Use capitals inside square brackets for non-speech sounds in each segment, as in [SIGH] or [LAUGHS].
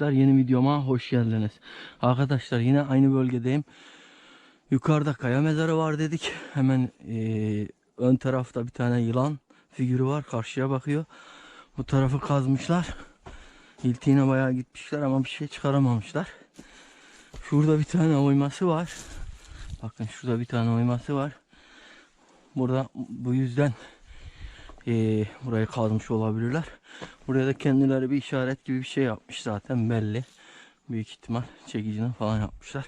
arkadaşlar yeni videoma hoş geldiniz. Arkadaşlar yine aynı bölgedeyim. Yukarıda kaya mezarı var dedik. Hemen eee, ön tarafta bir tane yılan figürü var. Karşıya bakıyor. Bu tarafı kazmışlar. İltiğine bayağı gitmişler ama bir şey çıkaramamışlar. Şurada bir tane oyması var. Bakın şurada bir tane oyması var. Burada bu yüzden eee, burayı kazmış olabilirler. Buraya da kendileri bir işaret gibi bir şey yapmış zaten belli. Büyük ihtimal çekicini falan yapmışlar.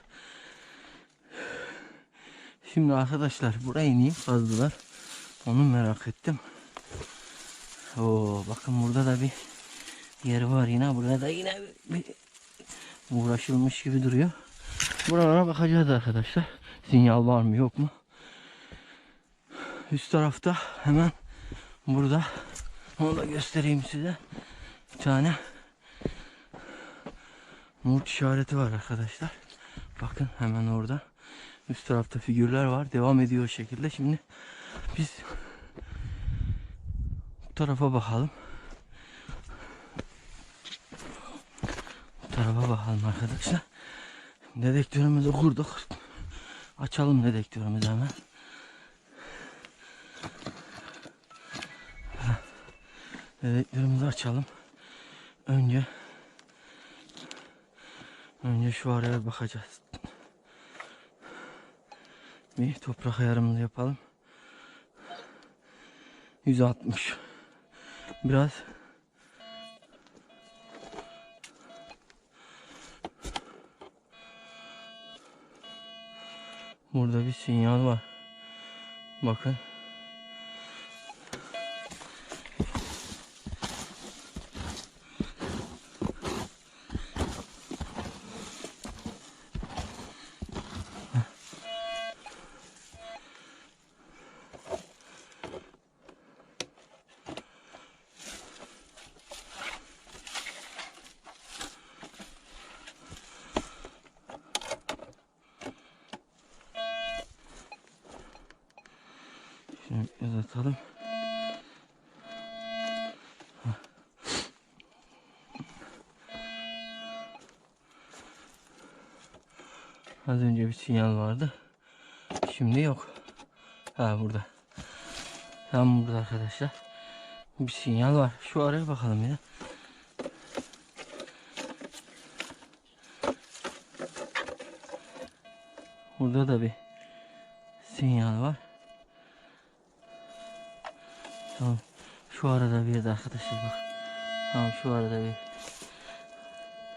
Şimdi arkadaşlar burayı niye kazdılar? Onu merak ettim. Oo, bakın burada da bir yer var yine. Burada da yine bir uğraşılmış gibi duruyor. Buralara bakacağız arkadaşlar. Sinyal var mı yok mu? Üst tarafta hemen burada onu da göstereyim size. Bir tane murt işareti var arkadaşlar. Bakın hemen orada. Üst tarafta figürler var. Devam ediyor o şekilde. Şimdi biz bu tarafa bakalım. Bu tarafa bakalım arkadaşlar. Dedektörümüzü kurduk. Açalım dedektörümüzü hemen. Dedektörümüzü açalım. Önce önce şu araya bakacağız. Bir toprak ayarımızı yapalım. 160. Biraz Burada bir sinyal var. Bakın. Şimdi biraz atalım. Az önce bir sinyal vardı. Şimdi yok. Ha burada. Tam burada arkadaşlar. Bir sinyal var. Şu araya bakalım ya. Burada da bir sinyal var. Tamam. Şu arada bir yerde arkadaşlar bak. Tamam şu arada bir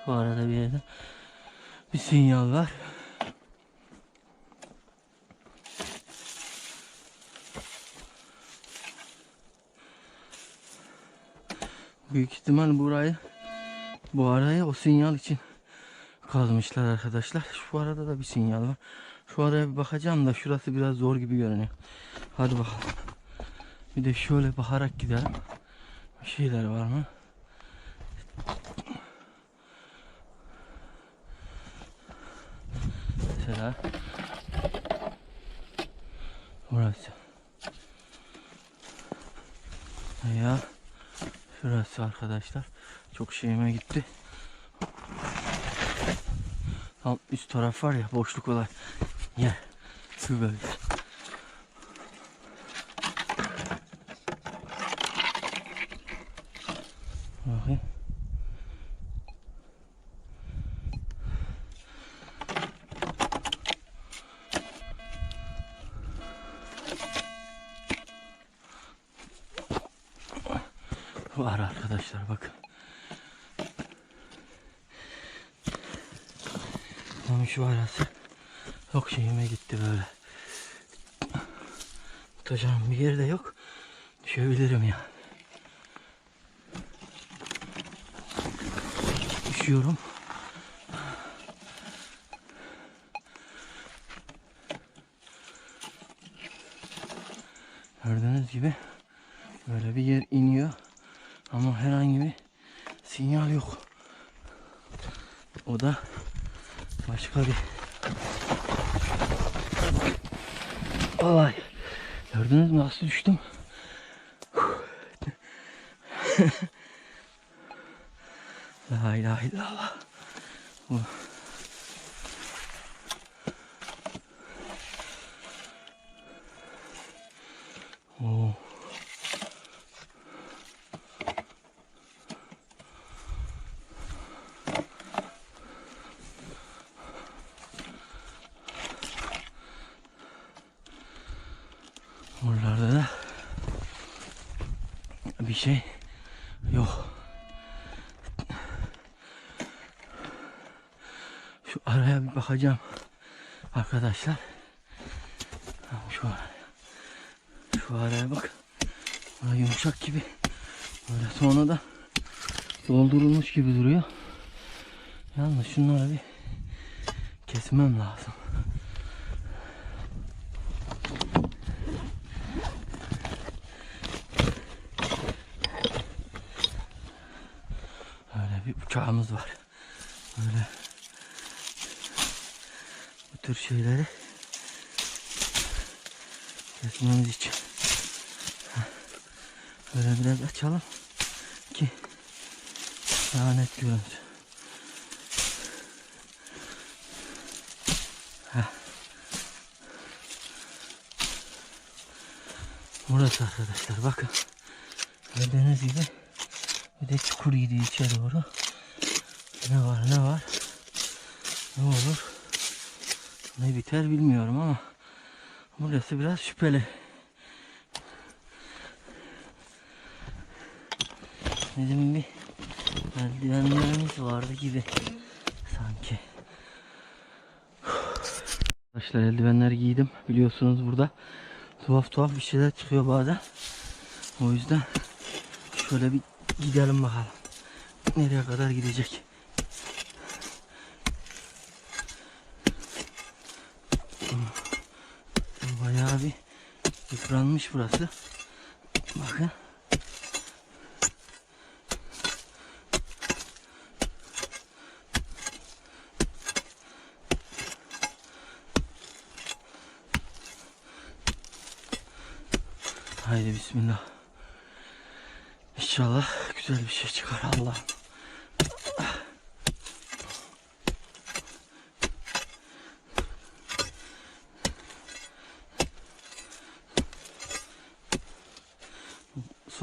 şu arada bir yerde bir sinyal var. Büyük ihtimal burayı bu araya o sinyal için kazmışlar arkadaşlar. Şu arada da bir sinyal var. Şu araya bir bakacağım da şurası biraz zor gibi görünüyor. Hadi bakalım. Bir de şöyle bakarak gidelim. Bir şeyler var mı? Mesela burası. Ya şurası arkadaşlar. Çok şeyime gitti. Tam üst taraf var ya boşluk olan yer. Şu böyle. Bakayım. Var arkadaşlar bakın. Tam şu arası çok şeyime gitti böyle. Tutacağım bir yerde yok. Düşebilirim ya. Düşüyorum. Gördüğünüz gibi böyle bir yer iniyor. Ama herhangi bir sinyal yok. O da başka bir olay. Gördünüz mü nasıl düştüm? [LAUGHS] ilaha illallah. Bakacağım arkadaşlar. Şu. Şu araya bak. Bana yumuşak gibi. Böyle sonra da doldurulmuş gibi duruyor. Yalnız şunları bir kesmem lazım. Öyle bir bıçağımız var. Böyle bu tür şeyleri kesmemiz için. Böyle biraz açalım ki daha net görünsün. Burası arkadaşlar bakın. Gördüğünüz gibi bir de çukur gidiyor içeri doğru. Ne var ne var. Ne olur. Ne biter bilmiyorum ama burası biraz şüpheli. Bizim bir eldivenlerimiz vardı gibi sanki. Arkadaşlar eldivenler giydim. Biliyorsunuz burada tuhaf tuhaf bir şeyler çıkıyor bazen. O yüzden şöyle bir gidelim bakalım. Nereye kadar gidecek? Bayağı bir yıpranmış burası. Bakın. Haydi bismillah. İnşallah güzel bir şey çıkar Allah.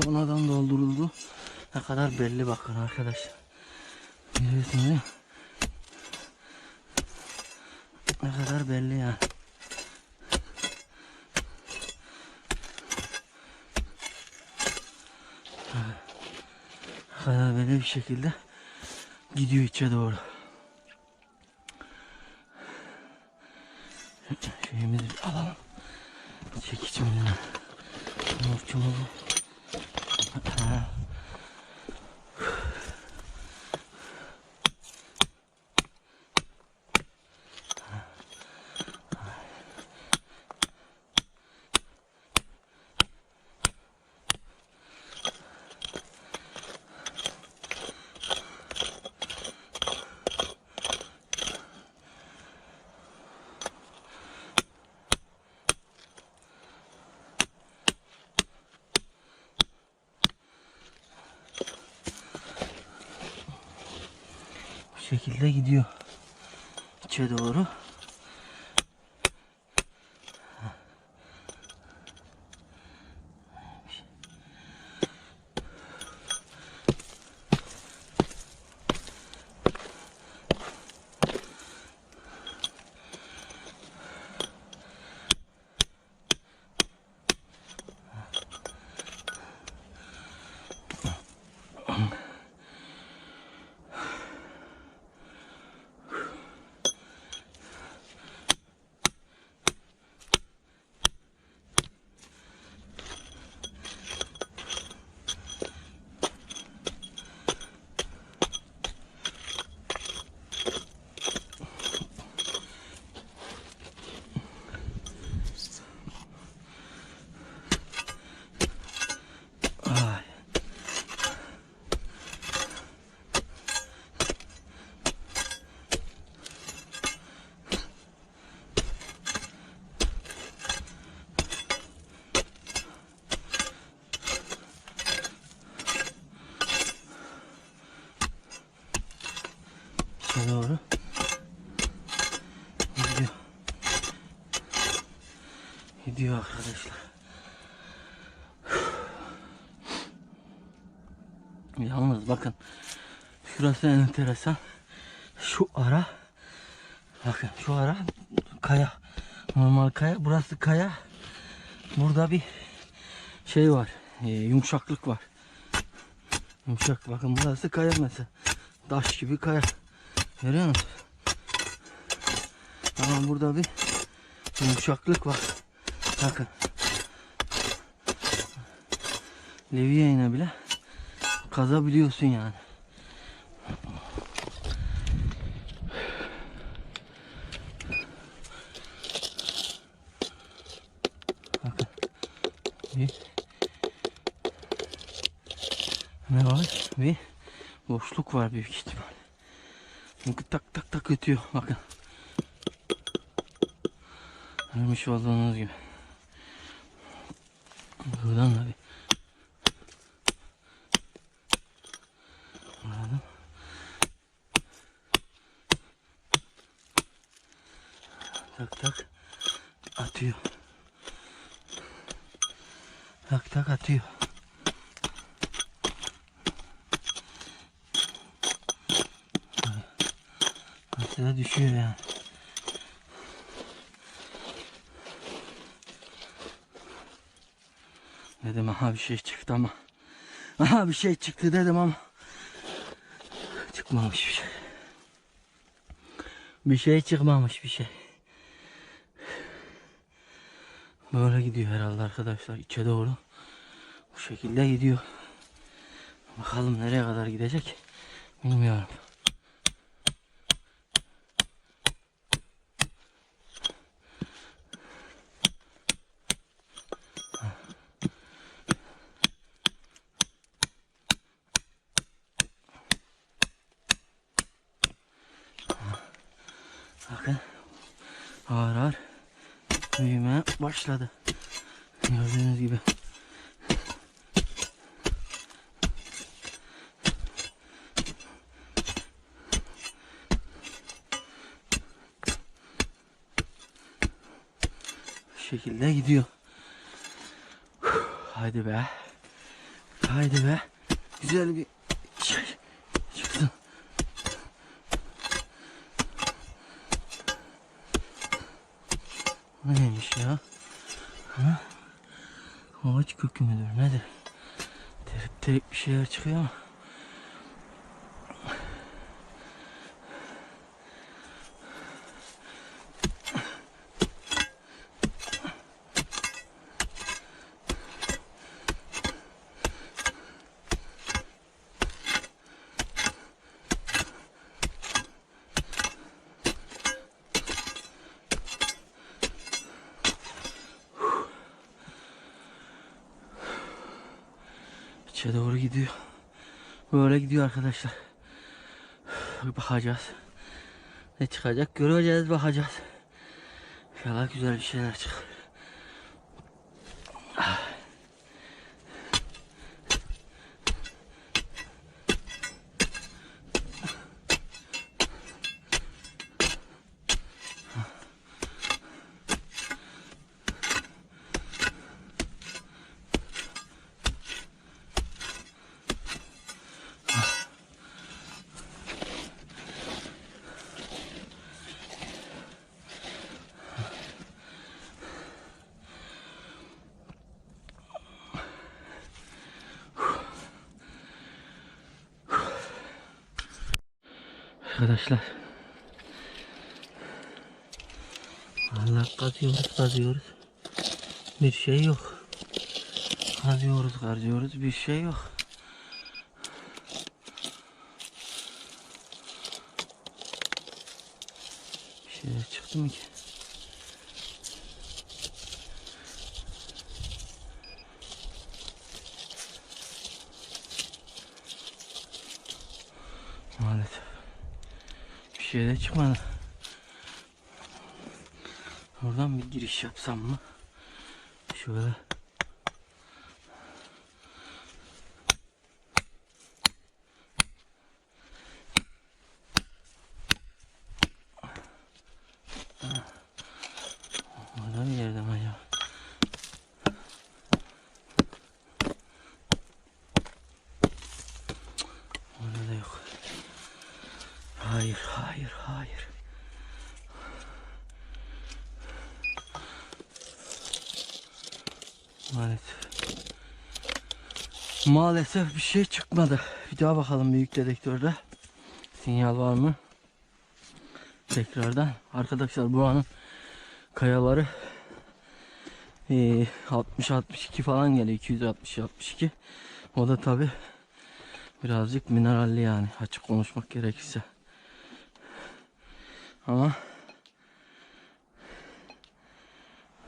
Sonradan dolduruldu. Ne kadar belli bakın arkadaşlar. Görüyorsunuz değil? Ne kadar belli yani. Ne kadar belli bir şekilde gidiyor içe doğru. Şeyimizi bir alalım. Çekiç mi ne? Morçu mu bu? Ha. Bu şekilde gidiyor. İçe doğru. Ay. İçe doğru. Gidiyor arkadaşlar. Yalnız bakın şurası enteresan. Şu ara bakın şu ara kaya. Normal kaya. Burası kaya. Burada bir şey var. e, yumuşaklık var. Yumuşak. Bakın burası kaya mesela. Taş gibi kaya. Görüyor musun? Ama burada bir yumuşaklık var. Bakın. Levyeyle bile kazabiliyorsun yani. Ne var? Bir boşluk var büyük ihtimal. Çünkü tak tak tak ötüyor. Bakın. Görmüş olduğunuz gibi. Buradan da bir Buradan. Tak tak atıyor. Tak tak atıyor. Mesela düşüyor yani. Dedim aha bir şey çıktı ama. Aha bir şey çıktı dedim ama. Çıkmamış bir şey. Bir şey çıkmamış bir şey. Böyle gidiyor herhalde arkadaşlar içe doğru. Bu şekilde gidiyor. Bakalım nereye kadar gidecek bilmiyorum. Bakın ağır ağır büyümeye başladı. Gördüğünüz gibi. Bu şekilde gidiyor. Haydi be. Haydi be. Güzel bir şey çıksın. Bu neymiş ya? Ha? Ağaç kökü müdür nedir? Terik terik bir şeyler çıkıyor ama. İçe doğru gidiyor. Gidiyor arkadaşlar. Bakacağız. Ne çıkacak göreceğiz bakacağız. İnşallah güzel bir şeyler çıkar. Arkadaşlar. Allah kazıyoruz kazıyoruz. Bir şey yok. Kazıyoruz kazıyoruz bir şey yok. Bir şeyler çıktı mı ki? Maalesef. Şey de çıkmadı. Oradan bir giriş yapsam mı? Şöyle. Orada bir yerde mi acaba? da yok. Hayır, hayır, hayır. Maalesef. Maalesef bir şey çıkmadı. Bir daha bakalım büyük dedektörde. Sinyal var mı? Tekrardan. Arkadaşlar buranın kayaları eee, 60-62 falan geliyor. 260-62. O da tabi birazcık mineralli yani. Açık konuşmak gerekirse. Ama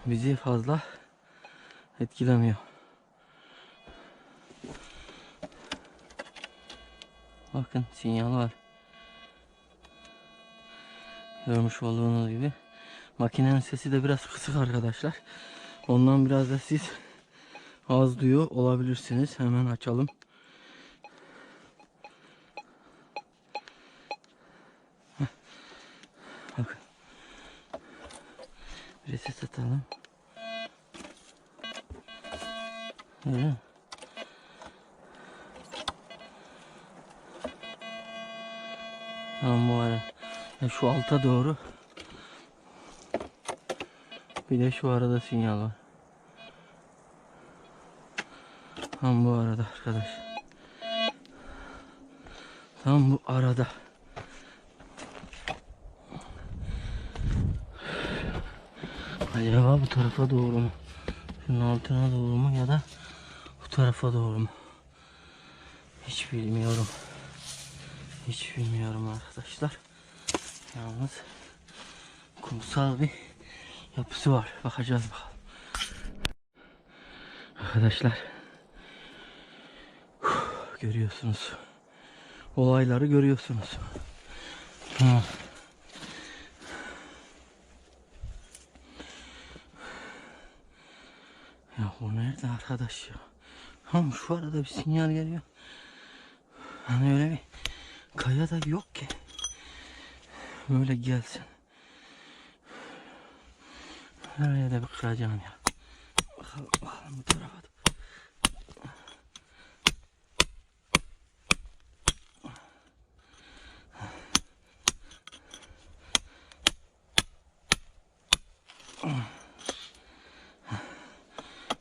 bizi fazla etkilemiyor. Bakın sinyal var. Görmüş olduğunuz gibi. Makinenin sesi de biraz kısık arkadaşlar. Ondan biraz da siz az duyuyor olabilirsiniz. Hemen açalım. Bakın. Ses atalım. Evet. Tamam bu ara. Şu alta doğru. Bir de şu arada sinyal var. Tam bu arada arkadaş. Tam bu arada. Acaba bu tarafa doğru mu? Şunun altına doğru mu ya da bu tarafa doğru mu? Hiç bilmiyorum. Hiç bilmiyorum arkadaşlar. Yalnız kumsal bir yapısı var. Bakacağız bakalım. Arkadaşlar görüyorsunuz. Olayları görüyorsunuz. Ha. Ya bu nerede arkadaş ya? Tam şu arada bir sinyal geliyor. Hani öyle bir kaya da yok ki. Böyle gelsin. Nereye de bir kıracağım ya. Bakalım, bakalım bu tarafa.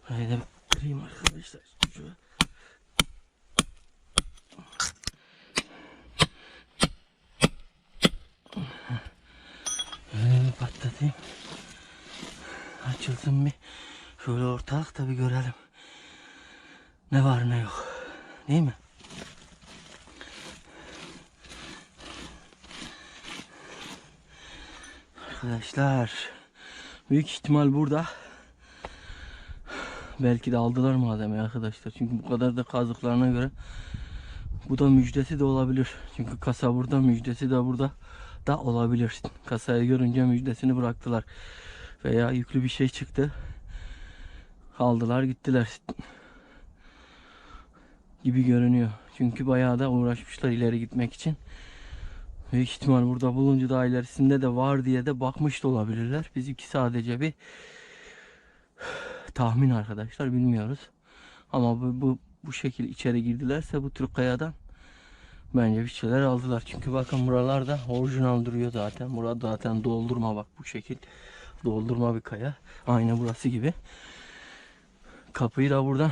Burayı da kırayım arkadaşlar. Şöyle. Böyle bir patlatayım. Açılsın mı? Şöyle ortalıkta bir görelim. Ne var ne yok. Değil mi? Arkadaşlar büyük ihtimal burada belki de aldılar malzemeyi arkadaşlar. Çünkü bu kadar da kazdıklarına göre bu da müjdesi de olabilir. Çünkü kasa burada müjdesi de burada da olabilir. Kasayı görünce müjdesini bıraktılar. Veya yüklü bir şey çıktı. Aldılar gittiler. Gibi görünüyor. Çünkü bayağı da uğraşmışlar ileri gitmek için. Büyük ihtimal burada bulunca daha ilerisinde de var diye de bakmış da olabilirler. Bizimki sadece bir tahmin arkadaşlar bilmiyoruz. Ama bu, bu, bu şekil içeri girdilerse bu tür kayadan bence bir şeyler aldılar. Çünkü bakın buralarda orijinal duruyor zaten. Burada zaten doldurma bak bu şekil. Doldurma bir kaya. Aynı burası gibi. Kapıyı da buradan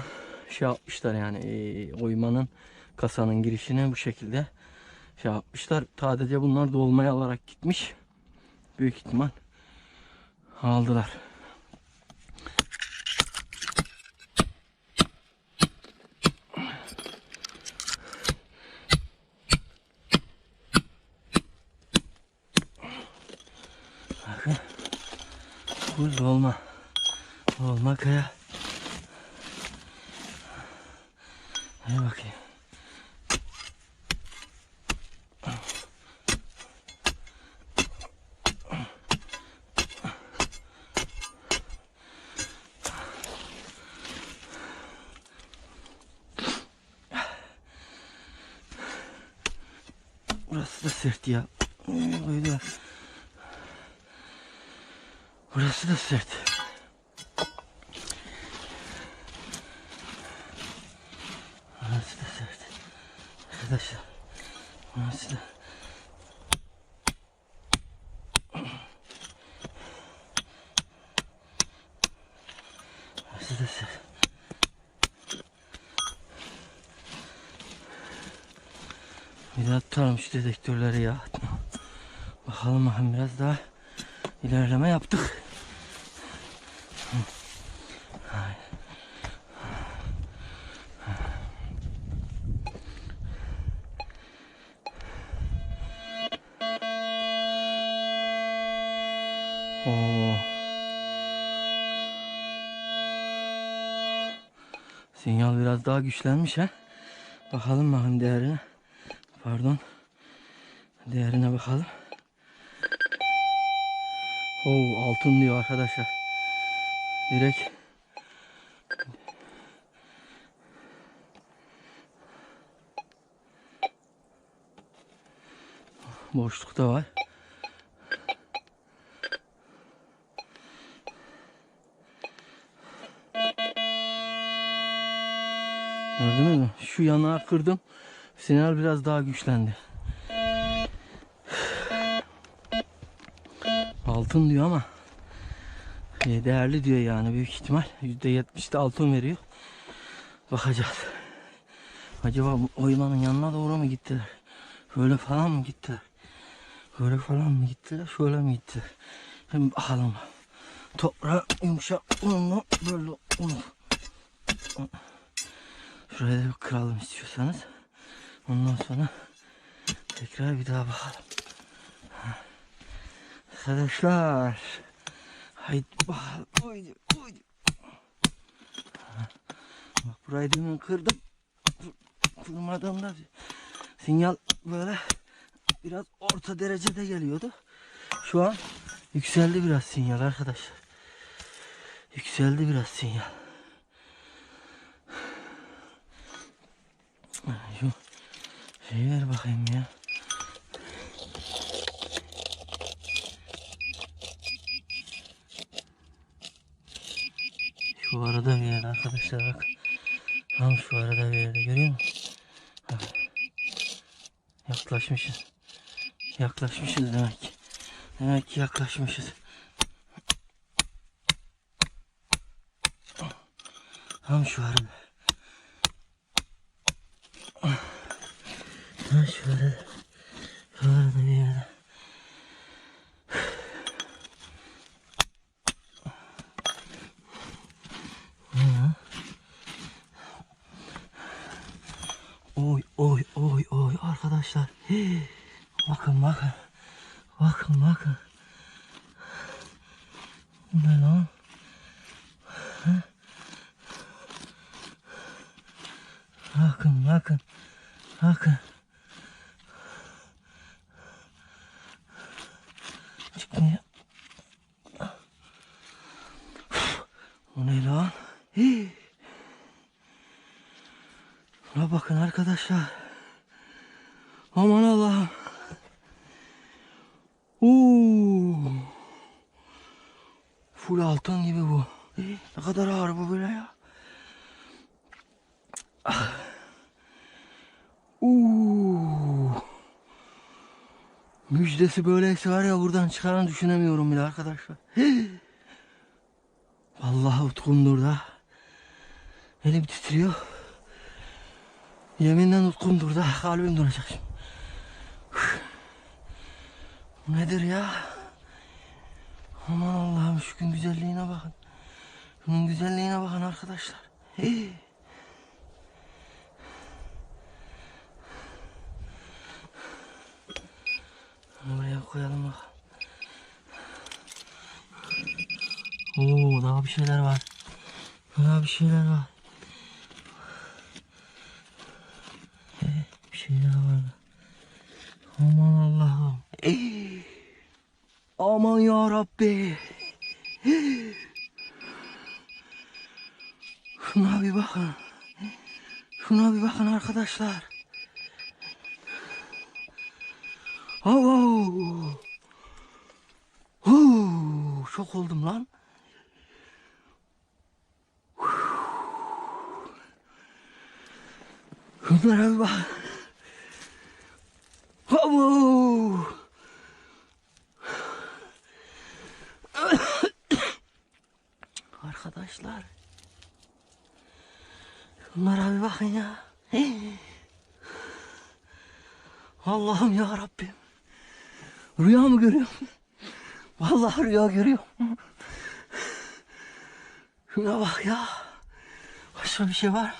şey yapmışlar yani e, oymanın kasanın girişini bu şekilde şey yapmışlar. Sadece bunlar dolmaya alarak gitmiş. Büyük ihtimal aldılar. Yeah. Arkadaşlar. Da ses. Bir daha tutalım şu dedektörleri ya. Bakalım biraz daha ilerleme yaptık. Daha güçlenmiş ha. Bakalım bakayım değerine. Pardon. Değerine bakalım. Oo altın diyor arkadaşlar. Direkt boşlukta var. Mü? Şu yanağı kırdım. Sinyal biraz daha güçlendi. Altın diyor ama e, değerli diyor yani büyük ihtimal. %70'de altın veriyor. Bakacağız. Acaba oymanın yanına doğru mu gittiler? Böyle falan mı gittiler? Böyle falan mı gittiler? Şöyle mi gittiler? Şimdi bakalım. Toprağı yumuşak unlu böyle. Şuraya da kıralım istiyorsanız. Ondan sonra tekrar bir daha bakalım. Arkadaşlar. Haydi bakalım. Haydi, haydi. Bak burayı demin kırdım. Kırmadan da sinyal böyle biraz orta derecede geliyordu. Şu an yükseldi biraz sinyal arkadaşlar. Yükseldi biraz sinyal. Şu şeyi ver bakayım ya. Şu arada bir yerde arkadaşlar bak. Tam şu arada bir yerde görüyor musun? Bak. Yaklaşmışız. Yaklaşmışız demek ki. Demek ki yaklaşmışız. Tam şu arada. Ha şu arada. Şu arada bir yerde. Oy oy oy oy arkadaşlar. Bakın. Bakın bakın. Bu ne lan? Ha? Bakın bakın. Bakın. Çıkmıyor. O ne lan? Hii. Buna bakın arkadaşlar. Aman Allah'ım. Oo. Full altın gibi bu. Ne kadar ağır bu böyle ya. [SIGHS] Ah. Oo. Müjdesi böyleyse var ya buradan çıkaran düşünemiyorum bile arkadaşlar. [GASPS] Vallahi utkumdur da. Elim titriyor. Yeminle utkumdur da kalbim duracak şimdi. [SIGHS] Nedir ya? Aman Allah'ım şu gün güzelliğine bakın. Şunun güzelliğine bakın arkadaşlar. Buraya koyalım bakalım. Oo daha bir şeyler var. Daha bir şeyler var. Bir şeyler var. Aman Allah'ım. Ee, aman ya Rabbi. Şuna bir bakın. Şuna bir bakın arkadaşlar. Oh, oh. Şok oldum lan. Şunlara bir bak. Allah'ım ya Rabbim. Rüya mı görüyorum? Vallahi rüya görüyorum. Şuna bak ya. Başka bir şey var.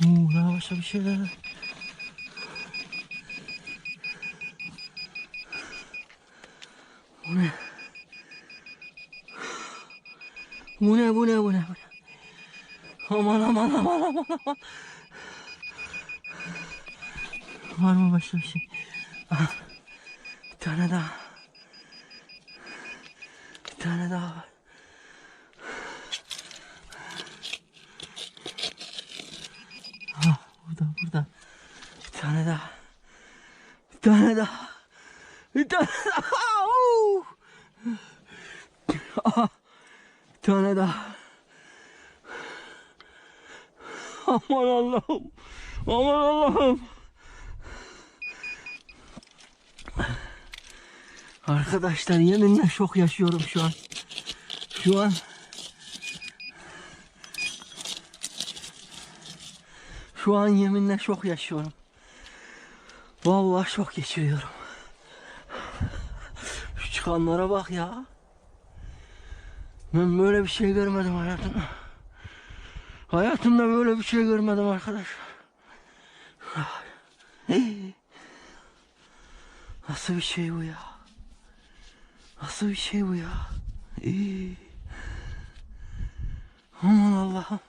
mı? Daha başka bir şeyler. var. Bu ne? Bu ne bu ne bu ne bu ne? Aman aman aman aman aman. Var mı başka bir şey? Aha, bir tane daha. Bir tane daha var. Ah, burada burada. Bir tane daha. Bir tane daha. Bir tane daha. Oo! Ah, Bir tane daha. Aman Allah'ım. Aman Allah'ım. Arkadaşlar yeminle şok yaşıyorum şu an. Şu an Şu an yeminle şok yaşıyorum. Vallahi şok geçiriyorum. Şu çıkanlara bak ya. Ben böyle bir şey görmedim hayatımda. Hayatımda böyle bir şey görmedim arkadaşlar. Nasıl bir şey bu ya? Nasıl bir şey bu ya? İyi. Aman Allah'ım.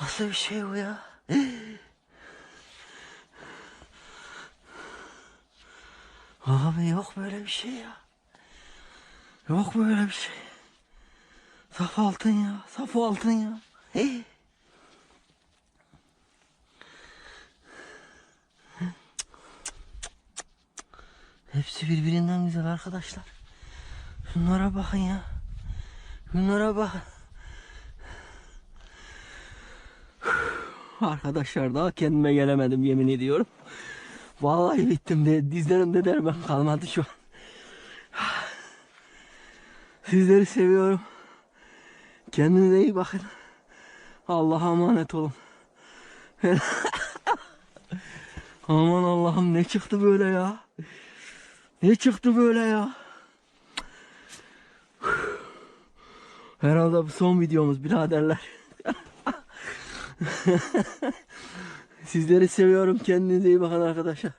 Nasıl bir şey bu ya? Abi yok böyle bir şey ya. Yok böyle bir şey. Saf altın ya. Saf altın ya. Hey. Hepsi birbirinden güzel arkadaşlar. Şunlara bakın ya. Şunlara bakın. [SIGHS] Arkadaşlar daha kendime gelemedim yemin ediyorum. Vallahi bittim de dizlerimde derman kalmadı şu an. [SIGHS] Sizleri seviyorum. Kendinize iyi bakın. Allah'a emanet olun. [LAUGHS] Aman Allah'ım ne çıktı böyle ya? Ne çıktı böyle ya? Herhalde bu son videomuz biraderler. [LAUGHS] Sizleri seviyorum. Kendinize iyi bakın arkadaşlar.